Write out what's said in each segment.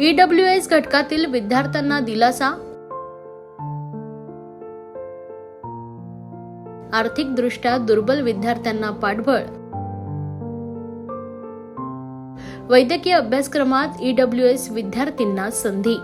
EW S घटकातील विद्यार्थ्यांना दिलासा. आर्थिकदृष्ट्या दुर्बल विद्यार्थ्यांना पाठबळ. वैद्यकीय अभ्यासक्रमात ईडब्ल्यू एस विद्यार्थ्यांना संधी.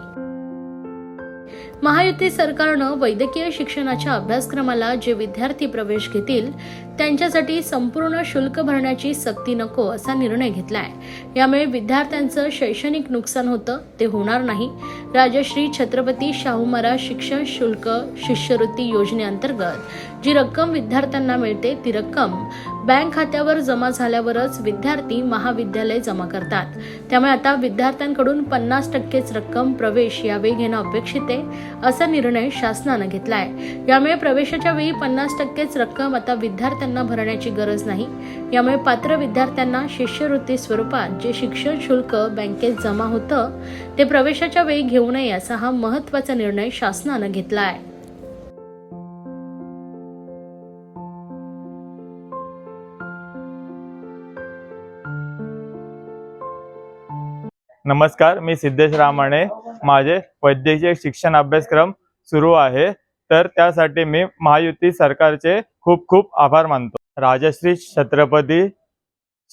महायुती सरकारनं वैद्यकीय शिक्षणाच्या अभ्यासक्रमाला जे विद्यार्थी प्रवेश घेतील त्यांच्यासाठी संपूर्ण शुल्क भरण्याची सक्ती नको असा निर्णय घेतलाय. यामुळे विद्यार्थ्यांचं शैक्षणिक नुकसान होतं ते होणार नाही. राजश्री छत्रपती शाहू महाराज शिक्षण शुल्क शिष्यवृत्ती योजनेअंतर्गत जी रक्कम विद्यार्थ्यांना मिळते ती रक्कम बँक खात्यावर जमा झाल्यावरच विद्यार्थी महाविद्यालय जमा करतात. त्यामुळे आता विद्यार्थ्यांकडून पन्नास टक्केच रक्कम प्रवेश यावेळी घेणं अपेक्षित आहे असा निर्णय शासनानं घेतलाय. यामुळे प्रवेशाच्या वेळी पन्नास टक्केच रक्कम आता विद्यार्थ्यांना भरण्याची गरज नाही. यामुळे पात्र विद्यार्थ्यांना शिष्यवृत्ती स्वरूपात जे शिक्षण शुल्क बँकेत जमा होतं ते प्रवेशाच्या वेळी घेऊ नये असा हा महत्त्वाचा निर्णय शासनानं घेतला आहे नमस्कार मी सिद्धेश रामाणे. माझे वैद्यकीय शिक्षण अभ्यासक्रम सुरू आहे. तर त्यासाठी मी महायुती सरकारचे खूप खूप आभार मानतो. राजश्री छत्रपती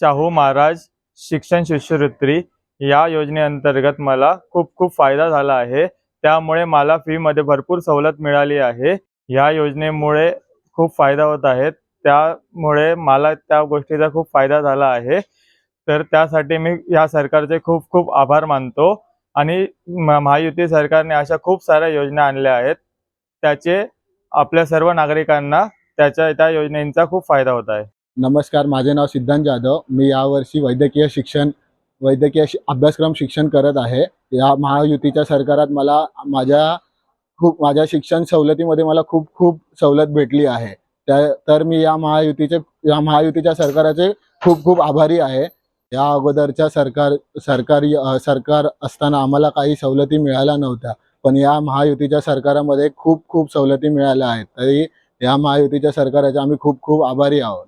शाहू महाराज शिक्षण शिष्यवृत्ती या योजनेअंतर्गत मला खूप खूप फायदा झाला आहे. त्यामुळे मला फीमध्ये भरपूर सवलत मिळाली आहे. या योजनेमुळे खूप फायदा होत आहे. त्यामुळे मला त्या गोष्टीचा खूप फायदा झाला आहे. तर त्यासाठी मी या सरकारचे खूप खूप आभार मानतो. आणि महायुती सरकारने अशा खूप साऱ्या योजना आणल्या आहेत. त्याचे आपल्या सर्व नागरिकांना त्याच्या त्या योजनेचा खूप फायदा होत आहे. नमस्कार माझे नाव सिद्धांत जाधव. मी यावर्षी वैद्यकीय शिक्षण वैद्यकीय शि- अभ्यासक्रम शिक्षण करत आहे. या महायुतीच्या सरकारात मला माझ्या खूप माझ्या शिक्षण सवलतीमध्ये मला खूप खूप सवलत भेटली आहे. त्या तर मी या महायुतीचे या महायुतीच्या सरकाराचे खूप खूप आभारी आहे. या अगोदरच्या सरकार सरकारी सरकार असताना आम्हाला काही सवलती मिळाल्या नव्हत्या. पण या महायुतीच्या सरकारामध्ये खूप खूप सवलती मिळाल्या आहेत. तरी या महायुतीच्या सरकाराचे आम्ही खूप खूप आभारी आहोत.